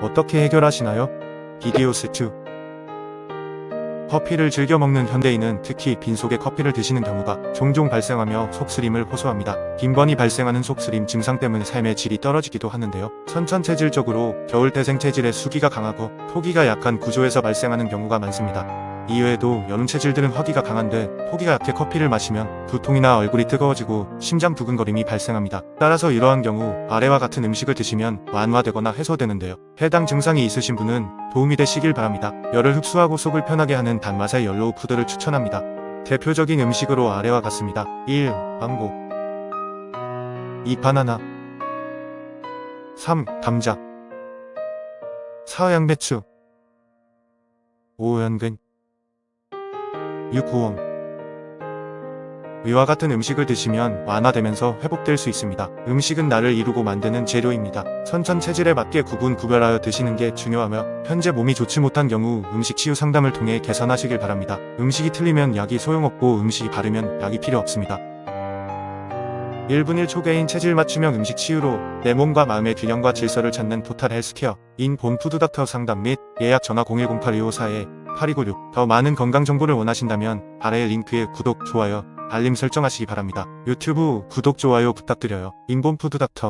어떻게 해결하시나요? 비디오스2 커피를 즐겨 먹는 현대인은 특히 빈속에 커피를 드시는 경우가 종종 발생하며 속쓰림을 호소합니다. 빈번히 발생하는 속쓰림 증상 때문에 삶의 질이 떨어지기도 하는데요. 선천체질적으로 겨울 태생 체질의 수기가 강하고 토기가 약한 구조에서 발생하는 경우가 많습니다. 이외에도 여름 체질 들은 허기가 강한데 토기가 약해 커피를 마시면 두통이나 얼굴이 뜨거워지고 심장 두근거림이 발생합니다. 따라서 이러한 경우 아래와 같은 음식을 드시면 완화되거나 해소되는데요. 해당 증상이 있으신 분은 도움이 되시길 바랍니다. 열을 흡수하고 속을 편하게 하는 단맛의 옐로우 푸드를 추천합니다. 대표적인 음식으로 아래와 같습니다. 1. 망고 2. 바나나 3. 감자 4. 양배추 5. 연근 6. 고엉 위와 같은 음식을 드시면 완화되면서 회복될 수 있습니다. 음식은 나를 이루고 만드는 재료입니다. 선천 체질에 맞게 구분 구별하여 드시는 게 중요하며 현재 몸이 좋지 못한 경우 음식 치유 상담을 통해 개선하시길 바랍니다. 음식이 틀리면 약이 소용없고 음식이 바르면 약이 필요 없습니다. 1분 1초개인 체질 맞춤형 음식 치유로 내 몸과 마음의 균형과 질서를 찾는 토탈 헬스케어 인 본푸드닥터 상담 및 예약 전화 010-8254-8296 더 많은 건강 정보를 원하신다면 아래의 링크에 구독, 좋아요, 알림 설정하시기 바랍니다. 유튜브 구독, 좋아요 부탁드려요. 인본푸드 닥터